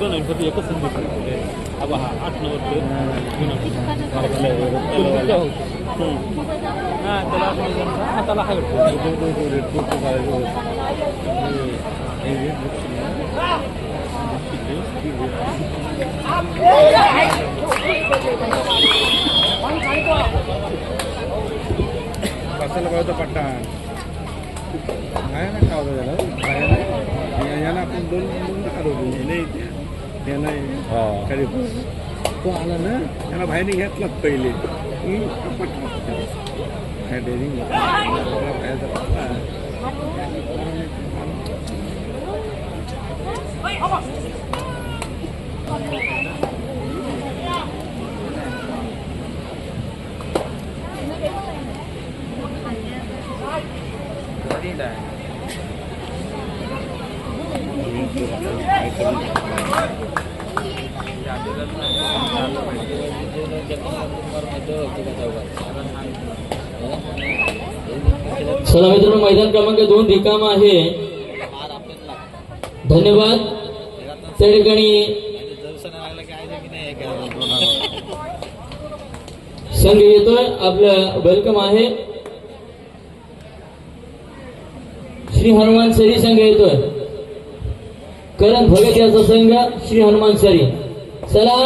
दोन आहे फक्त एकच संधी पडते अब हा आठ नव्वद हां त्याला हाताला हा बसायला पाहिजे पट्टा आहे ना खावं त्याला याला आपण दोन दोन हरवले नाही हे नाही खाली तो आला ना त्याला बाहेर घेतलाच पहिले की पटला काय डेअरिंग बाहेरचा पट्टा चला मित्रांनो मैदान क्रमांक दोन रिकाम आहे. धन्यवाद. त्या ठिकाणी संघ येतोय आपलं वेलकम आहे. श्री हनुमान सरी संघ येतोय. करण भगत याचा संघ श्री हनुमान सरी. चला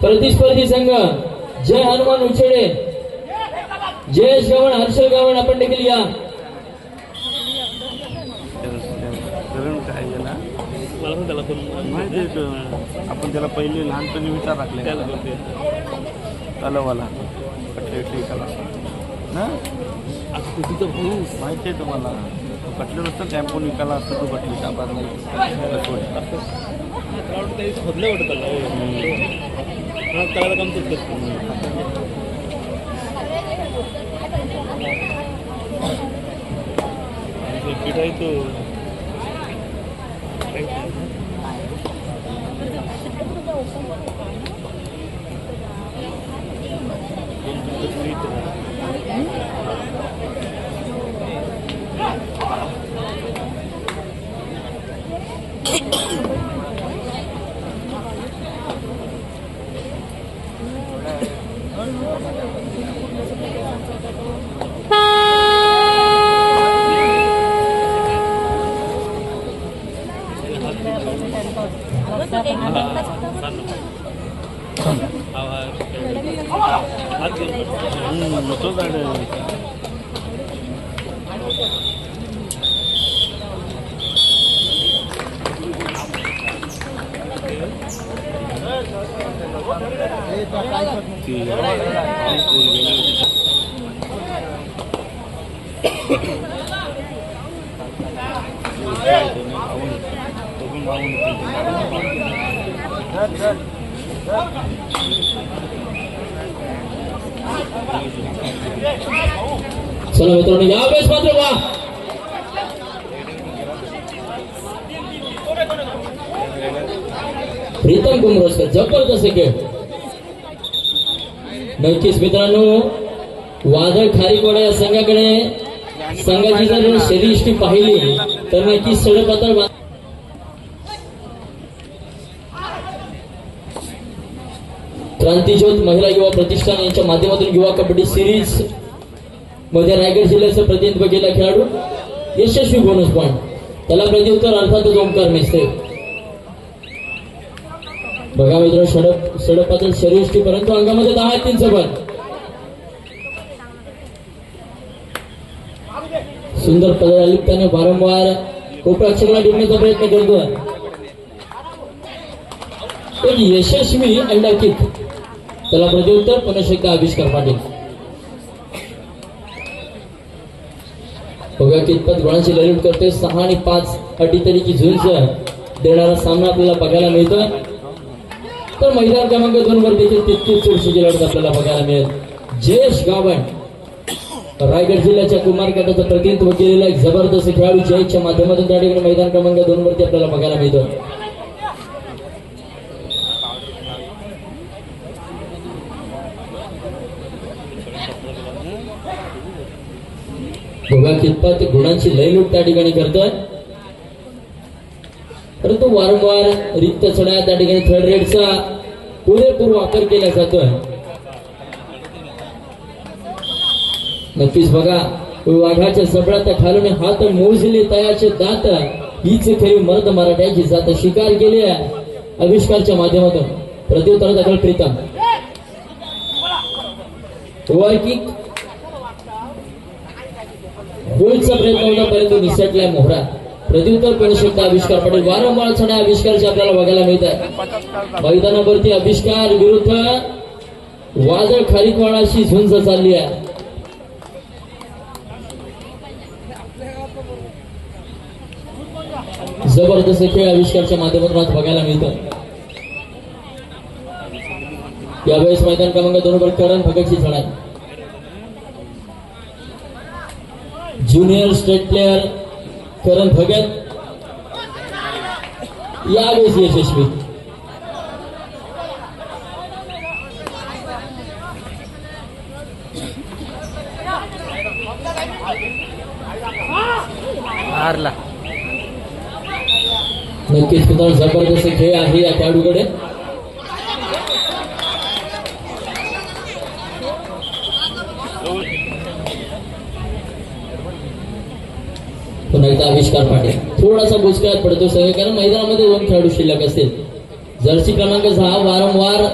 प्रतिस्पर्धी संघ. जय हनुमान उचेडे जयेश गवण हर्षल गवण आपण देखील या. आपण त्याला पहिले लहानपणी विचार राखले. तलवाला. टिकाला ना आता ते तिथं भाऊ माहिती आहे तुम्हाला. तो कटले नसतं टॅम्पो निकाला असतो तो कटली कापार नाही काही खोदलं वाटत त्याला. हा. त्याला काम करतो पिठाई तो तो. चला मित्रांनो यावेळेस मात्र वा प्रीतम कुमरोजकर जबरदस्त खेळ. नक्कीच मित्रांनो वादळ खारीकोडा या संघाकडे. संघाची जर शरीष्टी पाहिली तर नक्कीच सडपातळ क्रांतीज्योत महिला युवा प्रतिष्ठान यांच्या माध्यमातून युवा कबड्डी सिरीजमध्ये रायगड जिल्ह्याचं प्रतिनिधित्व केला खेळाडू. यशस्वी बोनस पॉईंट त्याला प्रत्युत्तर अर्थातच ओंकार मिसते बघा मित्र सडप सडपातून शरीष्टी परंतु अंगामध्ये दहा आहेत तीन पण सुंदर पदालिप्ताने वारंवार उपरक्षकाला टिपण्याचा प्रयत्न करतोय पण यशस्वी अंडाकित त्याला प्रत्युत्तर पुन्हा एकदा आविष्कार पाटील बघा कितपत गुणांची ललित करते. सहा आणि पाच अटी तरीची झुंज देणारा सामना आपल्याला बघायला मिळतोय. तर मैदान क्रमांक दोन वर देखील तितकीच चुरशीची लढत आपल्याला बघायला मिळेल. जयेश गावण रायगड जिल्ह्याच्या कुमार गटाचं प्रतिनिधित्व केलेला एक जबरदस्त खेळाडू जयच्या माध्यमातून त्या ठिकाणी मैदान क्रमांक दोन वरती आपल्याला बघायला मिळतो. बघा कितपत गुणांची लयलूट त्या ठिकाणी करतोय. परंतु वारंवार रिक्त चढ्या त्या ठिकाणी थर्ड रेडचा पुरेपूर वापर केला जातोय. नक्कीच बघा वाघाच्या जबड्यात खालून हात मोजले तयाचे दात हीच खरी मर्द मराठ्याची जात शिकार केली आहे. आविष्कारच्या माध्यमातून. प्रत्युत्तर दाखल प्रीतम. ओव्हर किक प्रयत्न होता परंतु निसटलाय मोहरा. प्रत्युत्तर करू शकता आविष्कार पाटील. वारंवार चढ्या आविष्कारचे आपल्याला बघायला मिळत आहे. मैदानावरती आविष्कार विरुद्ध वादळ खारीकवाडाशी झुंज चालली आहे? जबरदस्त खेळ आविष्कारच्या माध्यमातून आज बघायला मिळतो यावेळेस मैदान क्रमांक दोन वर करण भगतची चढाई junior state player Karan Bhagat. यावेळेस यशस्वी. नक्कीच मित्रांनो ज़बरदस्त खेळ आहे या खेळाडूकडे. पुन्हा एकदा आविष्कार पाटील. थोडासा बुचकाळत पडतो सगळे, कारण मैदानामध्ये दोन खेळाडू शिल्लक असतील. जर्सी क्रमांक सहा वारंवार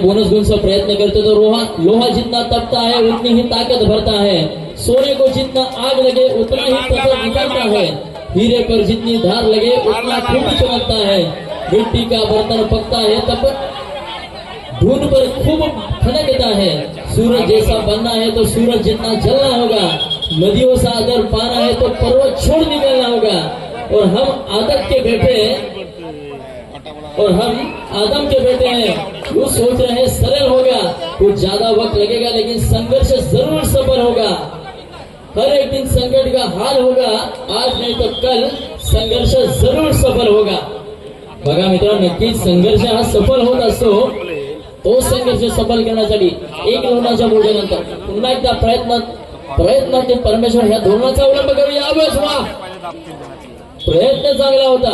बोनस गुणचा प्रयत्न करतो तो रोहा. लोहा जितना तपता है, उतनी ही ताकत भरता है. सोने को जितना आग लगे, उतना ही तपत है. हीरे पर जितनी धार लगे उतना खूब चमकता है। मिट्टी का बर्तन पकता है तब धुन पर खूब खनकता है। सूरज जैसा बनना है तो सूरज जितना जलना होगा नदियों सा अगर पाना है तो पर्वत छोड़ निकलना होगा। और हम आदत के बेटे और हम आदम के बेटे हैं। वो सोच रहे हैं सरल होगा कुछ ज़्यादा वक्त लगेगा लेकिन संघर्ष ज़रूर सफल होगा। हर एक दिन संकट का हाल होगा आज नहीं तो कल संघर्ष जरूर सफल होगा। बघा मित्रांनो नक्कीच संघर्ष हा सफल होत असतो तो संघर्ष सफल करण्यासाठी एक धोरणाच्या बोलण्यानंतर पुन्हा एकदा प्रयत्न प्रयत्न ते परमेश्वर ह्या धोरणाचा अवलंब करू. यावेळेस वा! प्रयत्न चांगला होता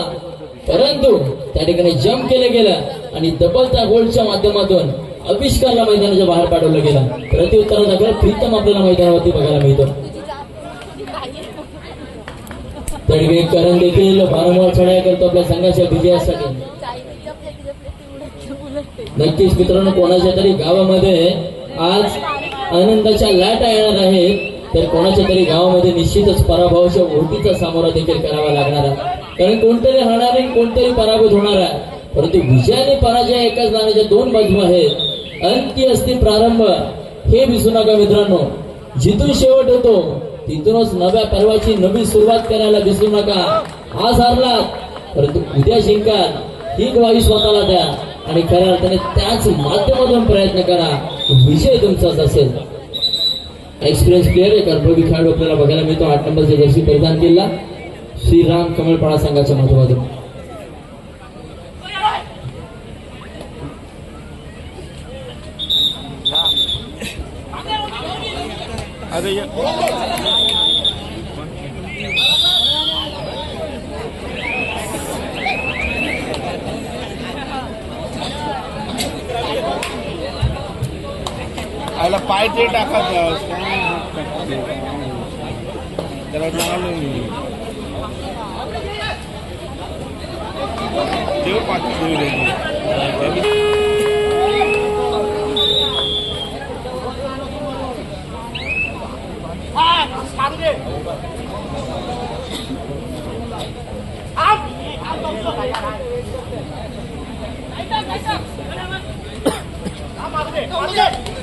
परंतु त्या ठिकाणी जम्प केलं गेलं आणि डबल त्या गोलच्या माध्यमातून आविष्कारला मैदानाच्या बाहेर पाठवलं गेलं. प्रत्युत्तर दाखल प्रीतम आपल्याला मैदानावरती बघायला मिळतो. त्या करण देखील वारंवार चढाई करतो आपल्या संघाच्या विजयासाठी. नक्कीच मित्रांनो कोणाच्या तरी गावामध्ये आज आनंदाच्या लाटा येणार आहेत तर कोणाच्या तरी गावामध्ये निश्चितच पराभवाच्या ओटीचा सामोरा देखील करावा लागणार आहे. कारण कोणतरी हरणार आहे कोणतरी पराभूत होणार आहे. परंतु विजय आणि पराजय एकाच नाण्याच्या दोन बाजू आहेत. अंत्य असते प्रारंभ हे विसरू नका मित्रांनो. जिथून शेवट होतो. तिथूनच नव्या पर्वाची नवी सुरुवात करायला विसरू नका. आज हारलात परंतु उद्या जिंकाल ही ग्वाही स्वतःला द्या. आणि खऱ्या अर्थाने त्याच माध्यमातून प्रयत्न करा. विजय तुमचाच असेल. एक्सपिरियन्स प्लेअर एक अनुभवी खेळाडू आपल्याला बघायला मिळतो. आठ नंबरचा जर्सी परिधान केला श्रीराम कमळपाडा संघाच्या माध्यमातून. अरे ये आला पाय ते टाकत त्याला चांगलं देव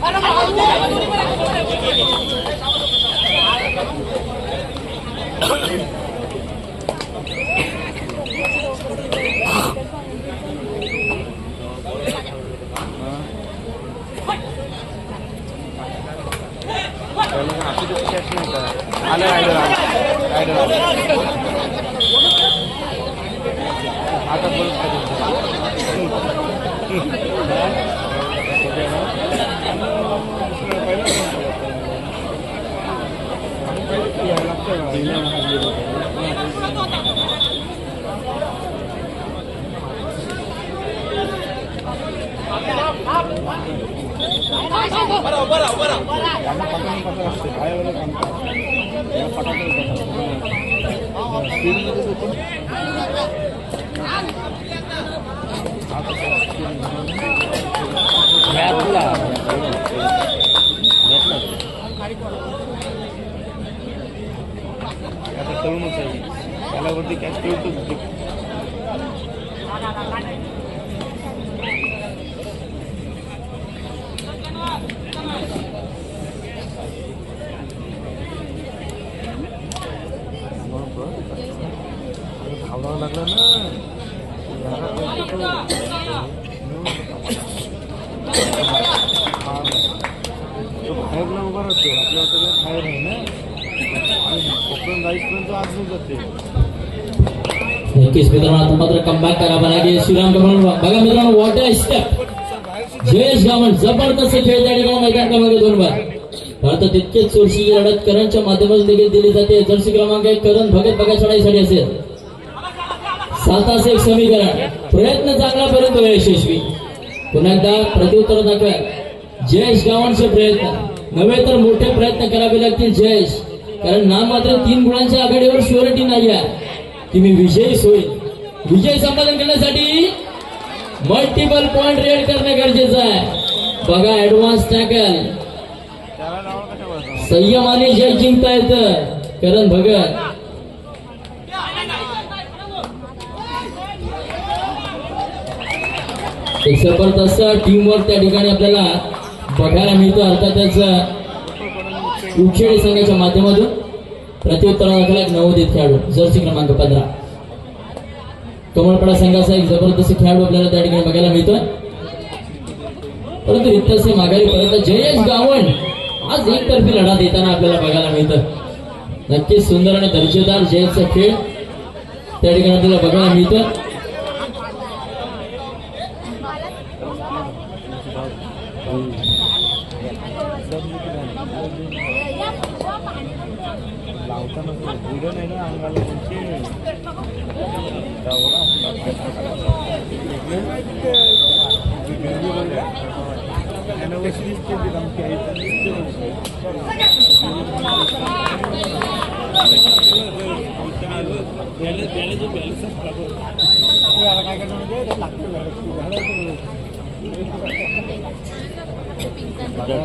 पाच आलं फटाफट आता तरुणच आहे त्याला वरती कॅश ठेवतोच धावावं लागलं ना तो बाहेरला उभा राहतो आपल्या सगळं बाहेर आहे ना आणि कोकण जाईपर्यंत आज नाही जाते नक्कीच मित्रांनो आता मात्र कमबॅक करावा लागेल. श्रीराम कमळ बघा मित्रांनो what a step Jayesh Gavan जबरदस्त खेळ त्या ठिकाणी मैदान दोन बार आता तितकेच चोरशी लढत करणच्या माध्यमातून देखील दिली जाते. जर्सी क्रमांक एक करण भगत बघा चढाईसाठी असेल. सातास एक समीकरण. प्रयत्न चांगला परंतु यशस्वी. पुन्हा एकदा प्रत्युत्तर दाखव्या जयेश गावांचे प्रयत्न. नव्हे तर मोठे प्रयत्न करावे लागतील जयेश. कारण ना मात्र तीन गुणांच्या आघाडीवर शुअरिटी नाही आहे की मी विजयी होईल विजय संपादन करण्यासाठी मल्टिपल पॉइंट रेड करणे गरजेचं आहे. बघा ऍडव्हान्स टॅकल त्याला आणि संयमाने जय जिंकता येतं करण भगत. एक जबरदस्त टीम वर्क त्या ठिकाणी आपल्याला बघायला मिळतं. अर्थातच उखेडे संघाच्या माध्यमातून प्रत्युत्तर दाखला एक नवोदित खेळाडू जर्सी क्रमांक पंधरा. कमळपडा संघाचा एक जबरदस्त खेळाडू आपल्याला त्या ठिकाणी बघायला मिळतोय. परंतु इतरसे माघारी पर्यंत जयेश गावण आज एकतर्फी लढा देताना आपल्याला बघायला मिळतं नक्कीच सुंदर आणि दर्जेदार जयचा खेळ त्या ठिकाणी आपल्याला बघायला मिळतं लावताना बुडं नाही ना अंगाला त्यांचे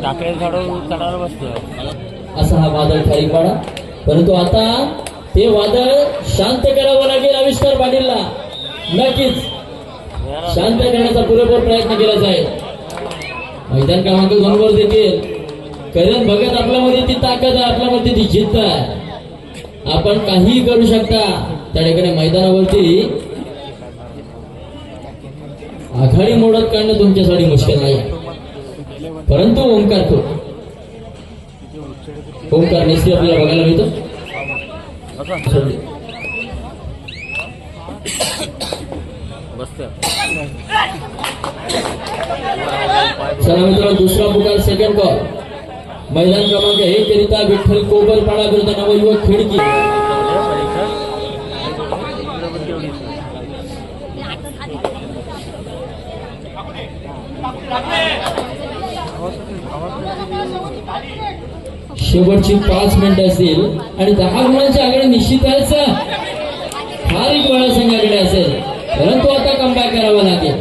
टाकळे झाडं असा हा वादळ खाली पाडा परंतु आता ते वादळ शांत करावं लागेल आविष्कार पाटीलला. नक्कीच. शांत करण्याचा पुरेपूर प्रयत्न केला जाईल. मैदान क्रमांक दोन वर देखील. करण बघत आपल्यामध्ये ती ताकद आहे आपल्यामध्ये ती जिद्द आहे. आपण काहीही करू शकता त्या ठिकाणी मैदानावरती आघाडी मोडत काढणं तुमच्यासाठी मुश्किल नाही. परंतु ओंकार खूप. ओंकार निश्चित आपल्याला बघायला मिळतो. चला मित्रांनो दुसरा पुकार सेकंड कॉल मैदान क्रमांक एक करिता विठ्ठल कोबरपाडा विरुद्ध नवयुवक खिडकी. शेवटची पाच मिनिट असतील आणि दहा गुणांच्या आघाडी निश्चितच फार वेळा संघाकडे असेल. परंतु आता कंबाय करावा लागेल.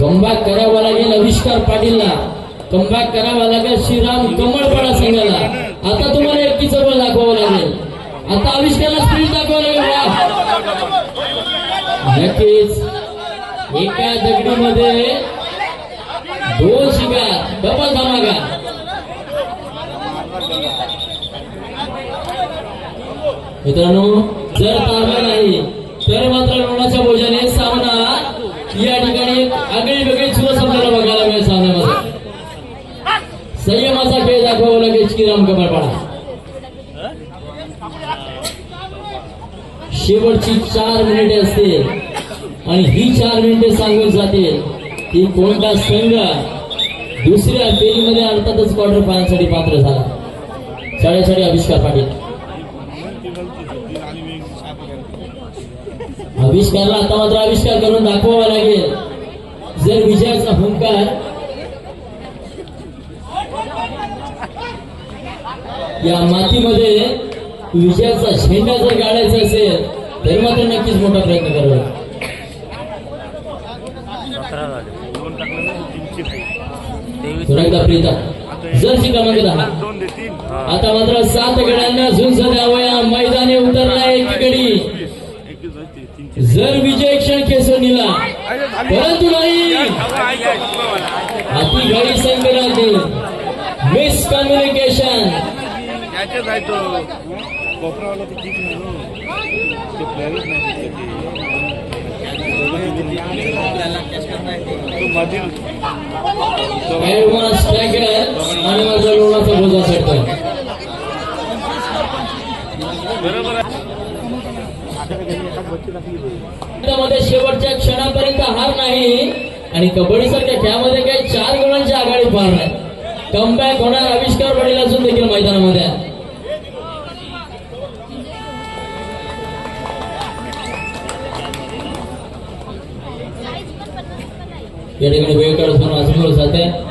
कमबॅक करावा लागेल आविष्कार पाटीलला. कमबॅक करावा लागेल श्रीराम कमळपाडा संघाला. आता तुम्हाला एकीचं बळ दाखवावं लागेल. आता आविष्कारला स्पीड दाखवावं लागेल. नक्कीच. एका दगडीमध्ये दोन शिकार डबल धमागा मित्रांनो जर तारला नाही तर मात्र लोणाच्या बोजाने सामना या ठिकाणी आगळी वेगळी चुरस आपल्याला बघायला मिळेल सामन्यामध्ये. संयमाचा खेळ दाखवावा लागेल श्रीराम कमरपाडा शेवटची चार मिनिटे असतील आणि ही चार मिनिटे सांगून जातील की कोणता संघ दुसऱ्या फेरीमध्ये अर्थातच क्वार्टर फायनलसाठी पात्र झाला. शाळेसाठी आविष्कार पाटील. आविष्कारला आता मात्र आविष्कार करून दाखवावा लागेल. जर विजयाचा हुंकार या मातीमध्ये विजयाचा झेंडा जर गाडायचा असेल तर मात्र नक्कीच मोठा प्रयत्न करावा जर प्रीता. क्रमांक दहा आता मात्र सात गड्यांना झुंज द्यावया मैदानी उतरला एकीकडे एकच जर विजय क्षण केसरीला परंतु नाही. अति घडी संकटातील मिस कम्युनिकेशन याच्यात आहे तो. कोपरावाला ते ठीक मध्ये शेवटच्या क्षणापर्यंत हार नाही आणि कबड्डी सारख्या खेळामध्ये काही चार गुणांची आघाडी पार नाही. कमबॅक होणार आविष्कार पडेल अजून देखील मैदानामध्ये. या ठिकाणी वेळ काढून अजून जाते.